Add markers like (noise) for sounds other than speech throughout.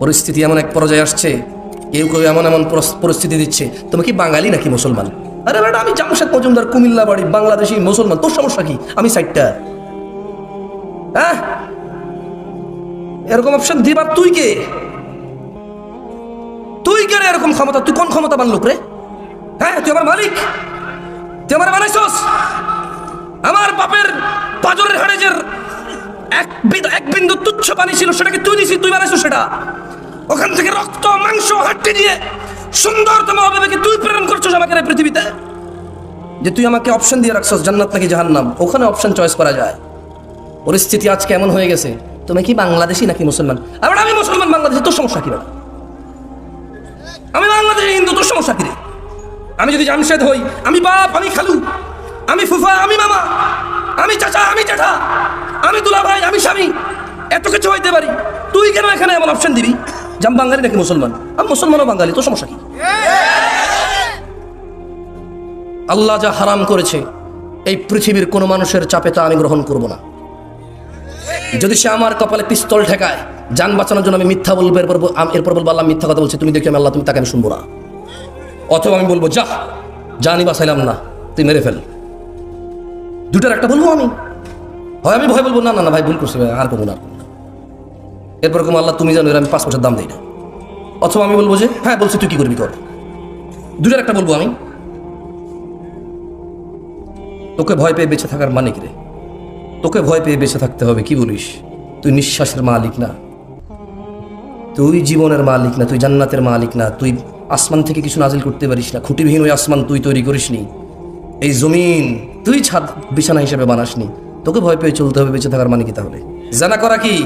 পরিস্থিতি এমন এক পর্যায়ে আসছে, কেউ কেউ এমন এমন পরিস্থিতি দিচ্ছে। তুমি কি বাঙালি নাকি মুসলমান? আরে বেটা, আমি জামশেদ মজুমদার কুমিল্লা বাড়ি বাংলাদেশি মুসলমান, তোর সমস্যা কি? আমি সাইডটা হ্যাঁ? এরকম অপশন দিবার তুই কে? তুই কে এরকম ক্ষমতা? তুই কোন ক্ষমতা বানলুক রে? হ্যাঁ তুই আমার মালিক। তুই আমার বানাইছস। আমার বাপের পাজরের হাড়েজের এক বিদ- এক বিন্দু তুচ্ছ পানি ছিল, সেটাকে তুই দিছিস, তুই বানাইছো সেটা। ওখান থেকে রক্ত, মাংস হাড্ডি দিয়ে সুন্দরতম অভাবে তুই প্রেরণ করছিস আমাকে পৃথিবীতে। যে তুই আমাকে অপশন দিয়ে রাখছস, জান্নাত নাকি জাহান্নাম? ওখানে অপশন চয়েস করা যায়। পরিস্থিতি আজকে এমন হয়ে গেছে, তুমি কি বাংলাদেশি নাকি মুসলমান? আবার আমি মুসলমান বাংলাদেশি, তোর সমস্যা কি? আমি বাংলাদেশি হিন্দু, তোর সমস্যা কি? আমি যদি জামশেদ হই, আমি বাপ, আমি খালু, আমি ফুফা, আমি মামা, আমি চাচা, আমি জ্যাঠা আমি দুলা ভাই, আমি স্বামী। এত কিছু হইতে পারি। তুই কেন এখানে এমন অপশন দিবি? যে বাঙালি নাকি মুসলমান? আমি মুসলমানও বাঙালি, তোর সমস্যা কি? আল্লাহ যা হারাম করেছে, এই পৃথিবীর কোনো মানুষের চাপে তা আমি গ্রহণ করব না। যদি সে আমার কপালে পিস্তল ঠেকায়, যান বাঁচানোর জন্য আমি মিথ্যা বলব, এরপর এরপর বলব আল্লাহ মিথ্যা কথা বলছে, তুমি দেখি আমি আল্লাহ, তুমি তাকে আমি শুনব না। অথবা আমি বলব যা জানি বাঁচাইলাম না, তুই মেরে ফেল। দুটার একটা বলব আমি। হয়, আমি ভয় বলব, না না ভাই, ভুল করছি, ভাই, আর করব না। এরপর কোনো আল্লাহ, তুমি জানো আমি পাঁচ বছর দাম দিই না। অথবা আমি বলব যে হ্যাঁ বলছি, তুই কি করবি কর। দুটার একটা বলব আমি। তোকে ভয় পেয়ে বেঁচে থাকার মানে রে? তোকে ভয় পেয়ে বেঁচে থাকতে হবে, কি বলিস? তুই নিঃশ্বাসের মালিক না। তুই জীবনের মালিক না, তুই জান্নাতের মালিক না, তুই আসমান থেকে কিছু নাজিল করতে পারিস না, খুঁটিবিহীন ওই আসমান তুই তৈরি করিসনি। এই জমিন তুই ছাদ বিছানা হিসেবে বানাসনি। তোকে ভয় পেয়ে চলতে হবে, বেঁচে থাকার মানে কি তাহলে? জানা করা কি?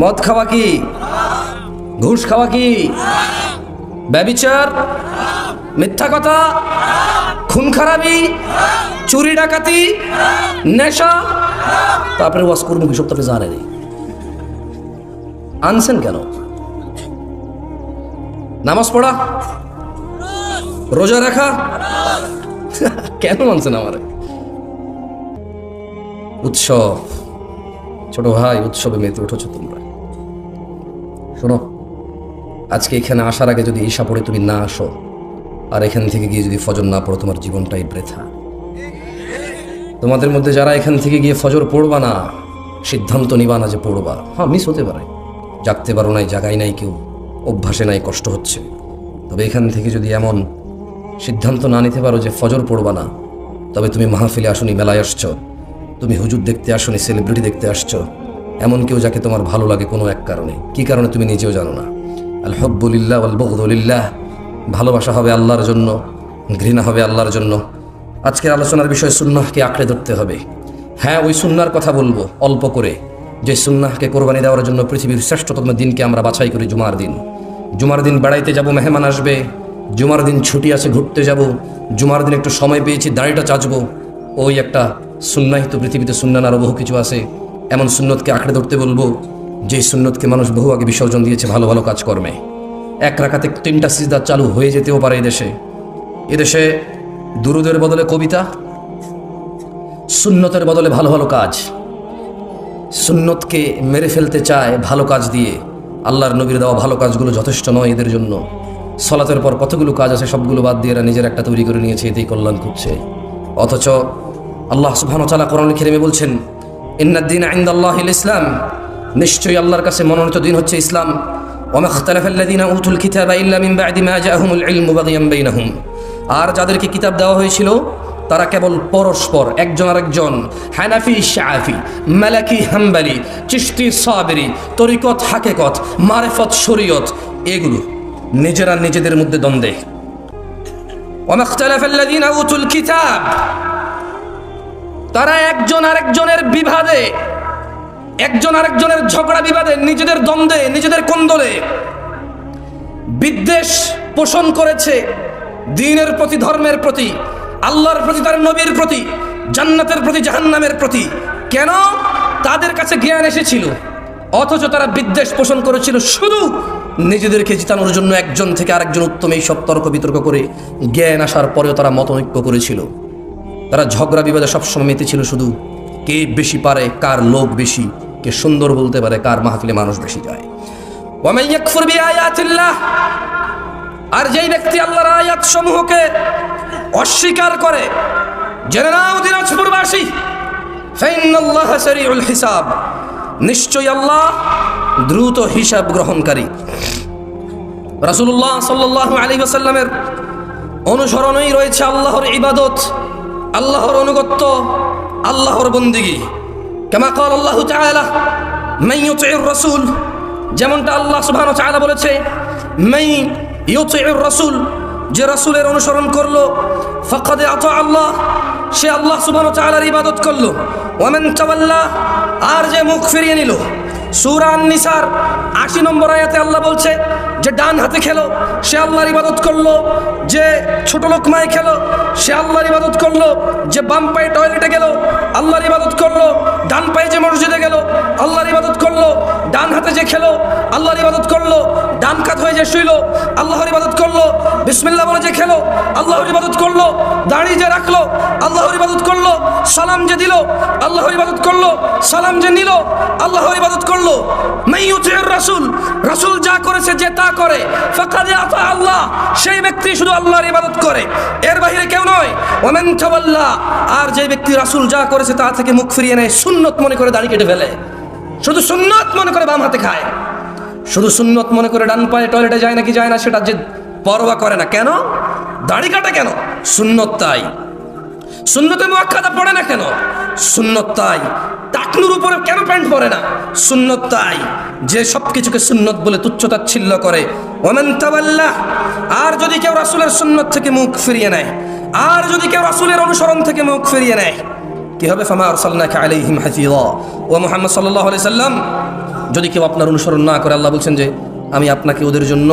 মদ খাওয়া কি? ঘুষ খাওয়া কি? ব্যবিচার? মিথ্যা কথা? খুন খারাপি? চুরি ডাকাতি? নেশা? তারপরে ওয়াজ করব কি সব তো আপনি জানেনি আনছেন কেন? নামাজ পড়া? রোজা রাখা? কেন আনছেন আমার? উৎসব। ছোট ভাই, উৎসবে মেতে উঠেছো তোমরা। শোনো, আজকে এখানে আসার আগে যদি ঈশা পড়ে তুমি না আসো, আর এখান থেকে গিয়ে যদি ফজর না পড়ো, তোমার জীবনটাই বৃথা। তোমাদের মধ্যে যারা এখান থেকে গিয়ে ফজর পড়বা না, সিদ্ধান্ত নিবা না যে পড়বা। হ্যাঁ মিস হতে পারে। জাগতে পারো নাই জাগাই নাই কেউ, অভ্যাসে নাই, কষ্ট হচ্ছে। তবে এখান থেকে যদি এমন সিদ্ধান্ত না নিতে পারো যে ফজর পড়বা না, তবে তুমি মাহফিলে আসনি, মেলায় আসছো। তুমি হুজুর দেখতে আসনি সেলিব্রিটি দেখতে আসছো। এমন কেউ যাকে তোমার ভালো লাগে কোনো এক কারণে। কি কারণে তুমি নিজেও জানো না। আল হব্বুলিল্লাহ আল বগদুলিল্লাহ। ভালোবাসা হবে আল্লাহর জন্য, ঘৃণা হবে আল্লাহর জন্য। আজকের আলোচনার বিষয় সুন্নাহকে আঁকড়ে ধরতে হবে। হ্যাঁ ওই সুন্নার কথা বলব, অল্প করে। যে সুন্নাহকে কোরবানি দেওয়ার জন্য পৃথিবীর শ্রেষ্ঠতম দিনকে আমরা বাছাই করি জুমার দিন। জুমার দিন বেড়াইতে যাব, মেহমান আসবে। জুমার দিন ছুটি আছে, ঘুরতে যাব। জুমার দিন একটু সময় পেয়েছি, দাড়িটা চাচবো। ওই একটা সুন্নাহিত পৃথিবীতে সুন্নান আরও বহু কিছু আছে। এমন সুন্নতকে আঁকড়ে ধরতে বলব, যে সুন্নতকে মানুষ বহু আগে বিসর্জন দিয়েছে, ভালো ভালো কাজকর্মে। এক রাখাতে তিনটা সিজদা চালু হয়ে যেতেও পারে এদেশে। এদেশে দুরুদের বদলে কবিতা, সুন্নতের বদলে ভালো ভালো কাজ। সুন্নতকে মেরে ফেলতে চায় ভালো কাজ দিয়ে। আল্লাহর নবীর দেওয়া ভালো কাজগুলো যথেষ্ট নয় এদের জন্য। সলাতের পর কতগুলো কাজ আছে সবগুলো বাদ দিয়ে এরা নিজের একটা তৈরি করে নিয়েছে, এতেই কল্যাণ করছে অথচ আল্লাহ সুবহান তালা কোরআন খেরেমে বলছেন ইন্নাদ্দিন আইন্দাল্লাহ ইসলাম। নিশ্চয়ই আল্লাহর কাছে মনোনীত দিন হচ্ছে ইসলাম। আর যাদেরকে কিতাব দেওয়া হয়েছিল, তারা কেবল পরস্পর, একজন আরেকজন। হানাফি, শাফি, মালাকি, হাম্বালি, চিশতি, সাবেরি, তরিকত, হাকেকত, মারেফত, শরীয়ত, এগুলো নিজেরা নিজেদের মধ্যে দ্বন্দ্বে। তারা একজন আরেকজনের বিবাদে, একজন আরেকজনের ঝগড়া বিবাদে নিজেদের দ্বন্দ্বে, নিজেদের কোন্দলে বিদ্বেষ পোষণ করেছে দিনের প্রতি, ধর্মের প্রতি, আল্লাহর প্রতি, তার নবীর প্রতি, জান্নাতের প্রতি, জাহান্নামের প্রতি। কেন? তাদের কাছে জ্ঞান এসেছিল। অথচ তারা বিদ্বেষ পোষণ করেছিল শুধু নিজেদেরকে জিতানোর জন্য একজন থেকে আরেকজন উত্তম এই সব তর্ক বিতর্ক করে জ্ঞান আসার পরেও তারা মতৈক্য করেছিল। তারা ঝগড়া বিবাদে সবসময় মেতে ছিল শুধু কে বেশি পারে, কার লোক বেশি, কে সুন্দর বলতে পারে, কার মাহফিলে মানুষ বেশি যায়। আর যেই ব্যক্তি আল্লাহর আয়াত সমূহকে অস্বীকার করে, জেনে নাও দিনাজপুরবাসী হিসাব, নিশ্চয়ই আল্লাহ দ্রুত হিসাব গ্রহণকারী। রাসূলুল্লাহ সাল্লাল্লাহু আলাইহি ওয়াসাল্লামের অনুসরণেই রয়েছে আল্লাহর ইবাদত। আল্লাহর অনুগত্য আল্লাহর বন্দিগি। কেমা কল আল্লাহ রাসূল। যেমনটা আল্লাহ সুবহানাহু ওয়া তাআলা বলেছে, মান ইউতিউর রসুল, যে রাসূলের অনুসরণ করল, ফাকাদ আতা আল্লাহ, সে আল্লাহ সুবহানাহু ওয়া তাআলার ইবাদত করল। ওয়ামান তাওয়াল্লা, আর যে মুখ ফিরিয়ে নিল। সূরা আন-নিসার 80 নম্বর আয়াতে আল্লাহ বলছে যে ডান হাতে খেলো সে আল্লাহর ইবাদত করল যে ছোট লোকমায় খেলো সে আল্লাহর ইবাদত করল যে বাম পায়ে টয়লেটে গেল আল্লাহর ইবাদত করল ডান পায়ে যে মসজিদে গেল আল্লাহর ইবাদত করল ডান হাতে যে খেলো আল্লাহর ইবাদত করল ডান কাত হয়ে যে শুইলো আল্লাহর ইবাদত করল বিসমিল্লা বলে যে খেলো আল্লাহর ইবাদত করল দাড়ি যে রাখল আল্লাহর ইবাদত করল সালাম যে দিল আল্লাহর ইবাদত করল সালাম যে নিল আল্লাহর ইবাদত করল মাইয়ুতির রাসূল রাসূল যা করেছে যে তা করে। আল্লাহ, সেই ব্যক্তি শুধু আল্লাহর ইবাদত করে। এর বাইরে কেউ নয়। আর যে ব্যক্তি রাসূল যা করেছে তা থেকে মুখ ফিরিয়ে নেয়, সুন্নত মনে করে দাড়ি কেটে ফেলে। শুধু সুন্নত মনে করে বাম হাতে খায়। শুধু সুন্নত মনে করে ডান পায়ে টয়লেটে যায় নাকি যায় না, সেটা যে পরোয়া করে না। কেন? দাড়ি কাটা কেন? সুন্নত তাই। সুন্নতে মুয়াক্কাদা পড়ে না কেন? সুন্নত তাই। টাকনুর উপরে কেন প্যান্ট পরে না? সুন্নত তাই। যে সব কিছুকে সুন্নত বলে তুচ্ছতাচ্ছিল্য করে। ওমেন তাওয়াল্লাহ আর যদি কেউ রাসূলের সুন্নত থেকে মুখ ফিরিয়ে নেয়, আর যদি কেউ রাসূলের অনুসরণ থেকে মুখ ফিরিয়ে নেয়, কি হবে? ফামা আরসালনাকা আলাইহিম হাফিযা। ও মুহাম্মদ সাল্লাল্লাহু আলাইহি সাল্লাম, যদি কেউ আপনার অনুসরণ না করে, আল্লাহ বলছেন যে, আমি আপনাকে ওদের জন্য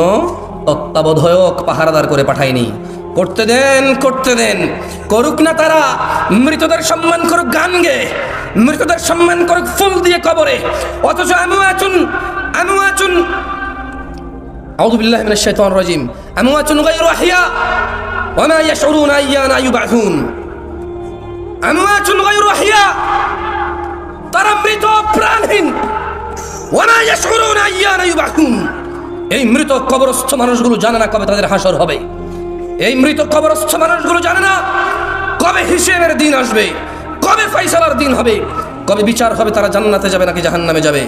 তত্ত্বাবধায়ক পাহারাদার করে পাঠাইনি। করতে দেন করতে দেন করুক না তারা মৃতদের সম্মান করুক গান গে মৃতদের সম্মান করুক ফুল দিয়ে কবরে অথচ আমিও আচুন আমিও আচুন أعوذ بالله من الشيطان الرجيم أموات غير أحياء وما يشعرون أيانا يبعثون أموات غير أحياء তারা মৃত প্রাণহীন ওয়ানা ইয়াশউরুনা আইয়ানা ইউবাহুন এই মৃত কবরস্থ মানুষগুলো জানে না কবে তাদের হাসর হবে এই মৃত কবরস্থ মানুষগুলো জানে না কবে হিসেবের দিন আসবে, কবে ফয়সালার দিন হবে, কবে বিচার হবে তারা জান্নাতে যাবে নাকি জাহান্নামে যাবে।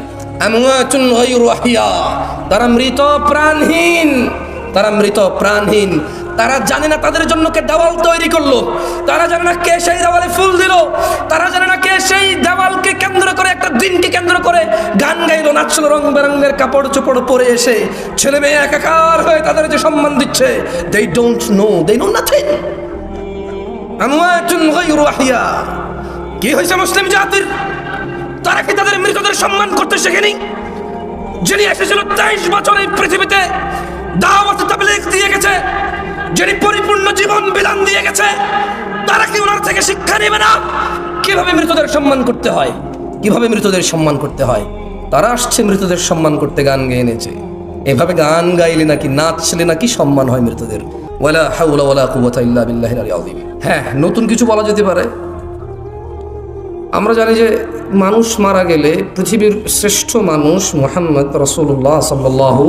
তারা মৃত প্রাণহীন, তারা মৃত প্রাণহীন। তারা জানে না তাদের জন্য কে দেওয়াল তৈরি করল। তারা জানে না কে সেই দেওয়ালে ফুল দিল। তারা জানে না কে সেই দেওয়ালকে কেন্দ্র করে, একটা দিনকে কেন্দ্র করে গান গাইলো, নাচলো, রং বেরঙের কাপড় চোপড় পরে এসে ছেলে মেয়ে একাকার হয়ে তাদের যে সম্মান দিচ্ছে they don't know they know nothing কি হয়েছে মুসলিম জাতির? তারা কি তাদের মৃতদের সম্মান করতে শেখেনি? যিনি এসেছিল তেইশ বছর এই পৃথিবীতে দাওয়াত তাবলীগ দিয়ে গেছে যিনি পরিপূর্ণ জীবন বিধান দিয়ে গেছে, তারা কি ওনার থেকে শিক্ষা নেবে না? কীভাবে মৃতদের সম্মান করতে হয়? কীভাবে মৃতদের সম্মান করতে হয়? তারা আসছে মৃতদের সম্মান করতে, গান গেয়ে এনেছে এভাবে গান গাইলে নাকি, নাচলে নাকি সম্মান হয় মৃতদের। ওয়ালা হাওলা ওয়ালা কুওয়াতা ইল্লা বিল্লাহিল আলিয়্যিল আযীম। হ্যাঁ নতুন কিছু বলা যেতে পারে। আমরা জানি যে মানুষ মারা গেলে পৃথিবীর শ্রেষ্ঠ মানুষ মোহাম্মদ রসুল্লাহ সাল্লাহু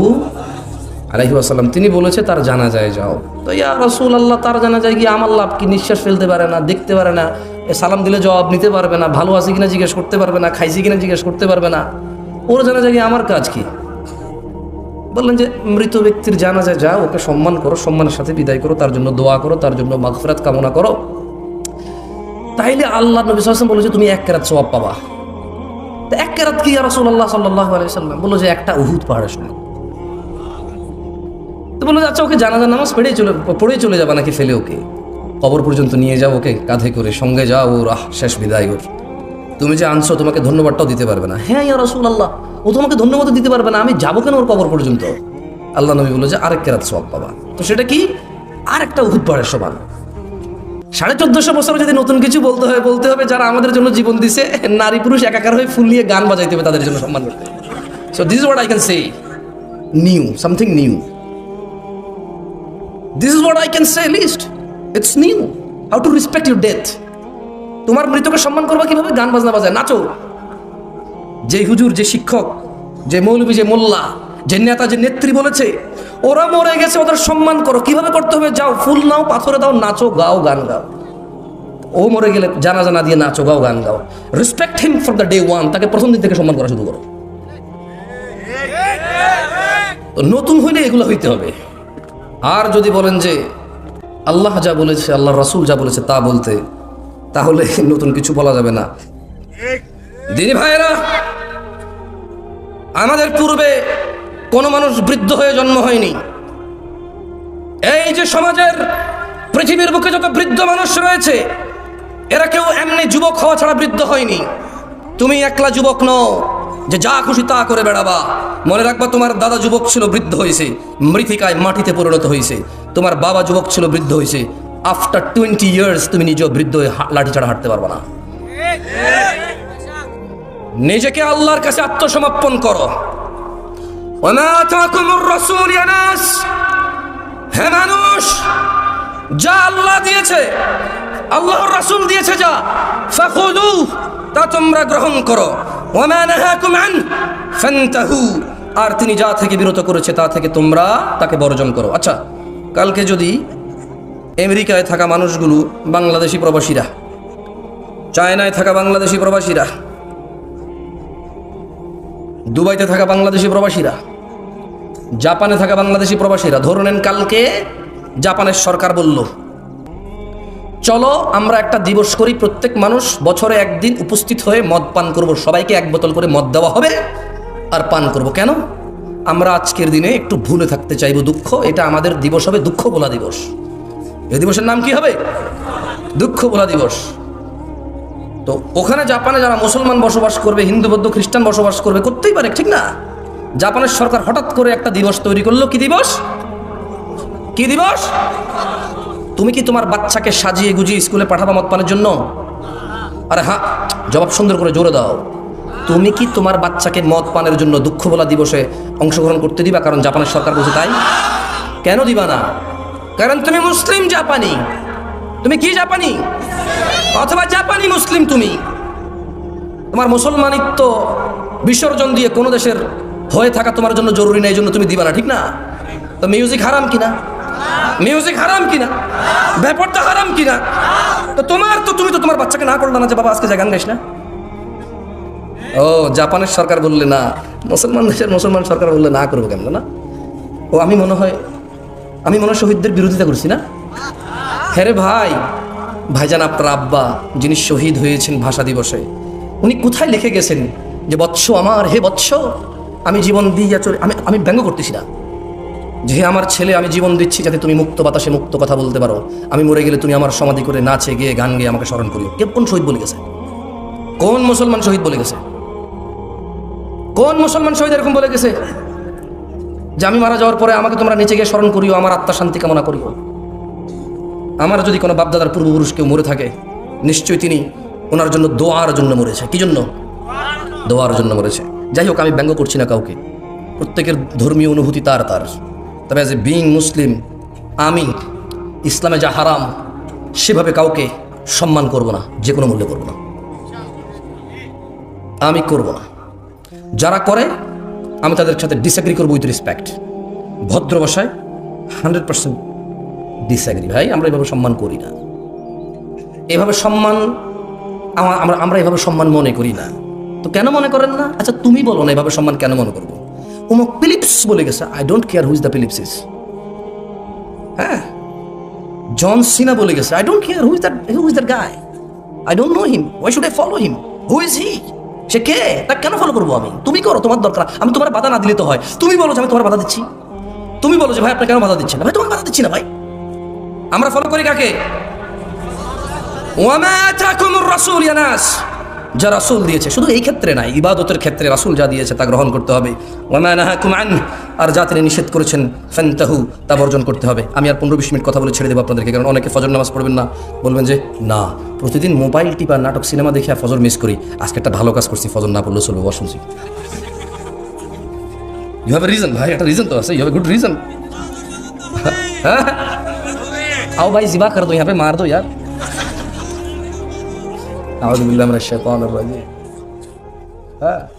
আলহি আসাল্লাম তিনি বলেছে, তার জানা যায় যাও। তো ইয়া রসুল আল্লাহ তার জানা যায় গিয়ে আমার লাভ কি? নিঃশ্বাস ফেলতে পারে না, দেখতে পারে না সালাম দিলে জবাব নিতে পারবে না, ভালো আছে কিনা জিজ্ঞেস করতে পারবে না, খাইছি কিনা জিজ্ঞেস করতে পারবে না। ওর জানা যায় গিয়ে আমার কাজ কি? বললেন যে, মৃত ব্যক্তির জানা যায় যা ওকে সম্মান করো, সম্মানের সাথে বিদায় করো, তার জন্য দোয়া করো, তার জন্য মাগফিরাত কামনা করো। তাইলে আল্লাহ নবী সাল্লাম বলে যে তুমি এক কেরাত সবাব পাবা। এক কেরাত কি রসুল আল্লাহ সাল্লাহ আলাইসাল্লাম বলল যে, একটা উহুদ পাহাড়ের সমান তো বলল আচ্ছা ওকে জানাজা, নামাজ পড়েই চলে পড়েই চলে যাবা নাকি ফেলে ওকে? কবর পর্যন্ত নিয়ে যাও ওকে, কাঁধে করে সঙ্গে যাও ওর আহ শেষ বিদায় ওর। তুমি যে আনছো, তোমাকে ধন্যবাদটাও দিতে পারবে না। হ্যাঁ ইয়া রসুল আল্লাহ ও তোমাকে ধন্যবাদ দিতে পারবে না, আমি যাব কেন ওর কবর পর্যন্ত? আল্লাহ নবী বলল যে, আরেক কেরাত সব পাবা। তো সেটা কি? আর একটা উহুদ পাহাড়ের সমান। সাড়ে চোদ্দশো বছর যদি নতুন কিছু বলতে হয়, বলতে হবে, যারা আমাদের জন্য জীবন দিছে, নারী পুরুষ একাকার হয়ে ফুল নিয়ে গান বাজাইতে হবে তাদের জন্য সম্মান করতে so this what I can say new something new this is what I can say list it's new how to respect your death তোমার মৃতকে সম্মান করবা কীভাবে? গান বাজনা বাজায়, নাচো। যে হুজুর, যে শিক্ষক, যে মৌলবী, যে মোল্লা, যে নেতা, যে নেত্রী বলেছে, ওরা মরে গেছে, ওদের সম্মান করো। কীভাবে করতে হবে? যাও, ফুল নাও, পাথরে দাও, নাচো, গাও, গান গাও। ও মরে গেলে জানা জানা দিয়ে নাচো, গাও, গান গাও। Respect him for the day one তাকে প্রথম দিন থেকে সম্মান করা শুরু করো। নতুন হইলে এগুলো হইতে হবে। আর যদি বলেন যে আল্লাহ যা বলেছে আল্লাহ রাসূল যা বলেছে তা বলতে, তাহলে (laughs) নতুন কিছু বলা যাবে না। দিনী ভাইয়েরা, আমাদের পূর্বে কোনো মানুষ বৃদ্ধ হয়ে জন্ম হয়নি। এই যে সমাজের, পৃথিবীর বুকে যত বৃদ্ধ মানুষ রয়েছে, এরা কেউ এমনি যুবক হওয়া ছাড়া বৃদ্ধ হয়নি। তুমি একলা যুবক নও। যে যা খুশি তা করে বেড়াবা। মনে রাখবা, তোমার দাদা যুবক ছিল বৃদ্ধ হয়েছে মৃতিকায় মাটিতে পরিণত হয়েছে তোমার বাবা যুবক ছিল বৃদ্ধ হয়েছে আফটার টোয়েন্টি ইয়ার্স তুমি নিজেও বৃদ্ধ হয়ে লাঠি ছাড়া হাঁটতে পারবে না। নিজেকে আল্লাহর কাছে আত্মসমর্পণ করো। হে মানুষ, যা আল্লাহ দিয়েছে, আল্লাহর রাসূল দিয়েছে যা তা তোমরা গ্রহণ করো। আর তিনি যা থেকে বিরত করেছে তা থেকে তোমরা তাকে বর্জন করো। আচ্ছা কালকে যদি আমেরিকায় থাকা মানুষগুলো বাংলাদেশি প্রবাসীরা, চায়নায় থাকা বাংলাদেশি প্রবাসীরা, দুবাইতে থাকা বাংলাদেশি প্রবাসীরা, জাপানে থাকা বাংলাদেশি প্রবাসীরা ধরে নেন কালকে জাপানের সরকার বলল চলো, আমরা একটা দিবস করি, প্রত্যেক মানুষ বছরে একদিন উপস্থিত হয়ে মদ পান করব। সবাইকে এক বোতল করে মদ দেওয়া হবে আর পান করব। কেন? আমরা আজকের দিনে একটু ভুলে থাকতে চাইব দুঃখ। এটা আমাদের দিবস হবে দুঃখ বলা দিবস। এই দিবসের নাম কি হবে? দুঃখ বলা দিবস। তো ওখানে জাপানে যারা মুসলমান বসবাস করবে, হিন্দু, বৌদ্ধ, খ্রিস্টান বসবাস করবে, করতেই পারে, ঠিক না? জাপানের সরকার হঠাৎ করে একটা দিবস তৈরি করল, কি দিবস? কি দিবস? তুমি কি তোমার বাচ্চাকে সাজিয়ে গুজিয়ে স্কুলে পাঠাবা মত পানের জন্য? আরে হ্যাঁ জবাব সুন্দর করে জোরে দাও। তুমি কি তোমার বাচ্চাকে মদ পানের জন্য দুঃখ বলা দিবসে অংশগ্রহণ করতে দিবা? কারণ জাপানের সরকার বলছে তাই। কেন দিবা না? কারণ তুমি মুসলিম জাপানি। তুমি কি জাপানি? অথবা জাপানি মুসলিম তুমি। তোমার মুসলমানিত্ব বিসর্জন দিয়ে কোনো দেশের হয়ে থাকা তোমার জন্য জরুরি না, এই জন্য তুমি দিবা না, ঠিক না? তো মিউজিক হারাম কিনা? মিউজিক হারাম কিনা ব্যাপারটা হারাম কিনা তো তোমার তো তুমি তো তোমার বাচ্চাকে না করলে না যে বাবা আজকে যা গান গাইস না ও জাপানের সরকার বললে না মুসলমান দেশের মুসলমান সরকার বললে না করব কেন না ও আমি মনে হয় আমি মনে হয় শহীদদের বিরোধিতা করছি না হ্যাঁ রে ভাই ভাইজান আপনার আব্বা যিনি শহীদ হয়েছেন ভাষা দিবসে উনি কোথায় লিখে গেছেন যে বৎস আমার হে বৎস আমি জীবন দিয়ে চলে আমি আমি ব্যঙ্গ করতেছি না যে আমার ছেলে, আমি জীবন দিচ্ছি যাতে তুমি মুক্ত বাতাসে মুক্ত কথা বলতে পারো। আমি মরে গেলে তুমি আমার সমাধি করে নাচে, গিয়ে, গান গিয়ে আমাকে স্মরণ করিও। কে কোন শহীদ বলে গেছে? কোন মুসলমান শহীদ বলে গেছে? কোন মুসলমান শহীদ এরকম বলে গেছে? যে আমি মারা যাওয়ার পরে আমাকে তোমরা নিচে গিয়ে স্মরণ করিও, আমার আত্মা শান্তি কামনা করিও। আমার যদি কোনো বাপদাদার পূর্বপুরুষ কেউ মরে থাকে, নিশ্চয়ই তিনি ওনার জন্য দোয়ার জন্য মরেছে। কি জন্য? দোয়ার জন্য মরেছে। যাই হোক, আমি ব্যঙ্গ করছি না কাউকে। প্রত্যেকের ধর্মীয় অনুভূতি তার তার। তবে অ্যাজ এ বিং মুসলিম, আমি ইসলামে যা হারাম, সেভাবে কাউকে সম্মান করব না, যে কোনো মূল্যে করব না। আমি করব না। যারা করে, আমি তাদের সাথে ডিসএগ্রি করব উইথ রেসপেক্ট ভদ্র ভাষায় হান্ড্রেড পার্সেন্ট ডিসঅ্যাগ্রি ভাই, আমরা এভাবে সম্মান করি না। এভাবে সম্মান আমরা আমরা এভাবে সম্মান মনে করি না। তো কেন মনে করেন না? আচ্ছা তুমি বলো না এভাবে সম্মান কেন মনে করব? উমক ফিলিপস বলে গেছে। I don't care who's the Phillips is হ্যাঁ? জন সিনা বলে গেছে। I don't care who's that who's that guy I don't know him why should I follow him who is he সে কে? তা কেন ফলো করব আমি? তুমি করো, তোমার দরকার। আমি তোমার বাধা না দিলে তো হয়। তুমি বলো যে আমি তোমার বাধা দিচ্ছি। তুমি বলো যে ভাই আপনি কেন বাধা দিচ্ছেন না? ভাই তোমার বাধা দিচ্ছি না ভাই। আমরা ফলো করি কাকে? ওয়ামা আতাকুমুর রাসূল ইয়া যা রাসূল দিয়েছে শুধু এই ক্ষেত্রে নাই ইবাদতের ক্ষেত্রে রাসূল যা দিয়েছে তা গ্রহণ করতে হবে ওয়ামা নাহাকুম আন আর যা তিনি নিষেধ করেছেন ফান্তাহু তা বর্জন করতে হবে আমি আর পনেরো বিশ মিনিট কথা বলে ছেড়ে দেবো আপনাদেরকে কারণ অনেকে ফজর নামাজ পড়বেন না বলবেন যে না প্রতিদিন মোবাইল টিপা নাটক সিনেমা দেখে আর ফজর মিস করি আজকে একটা ভালো কাজ করছি ফজর না পড়লেও চলবে বস শুনছি ইউ হ্যাভ এ রিজন ভাই একটা রিজন তো আছে you have a good reason হ্যাঁ आओ भाई जिबा कर दो यहाँ पे मार दो यार أعوذ بالله من الشيطان الرجيم. ها؟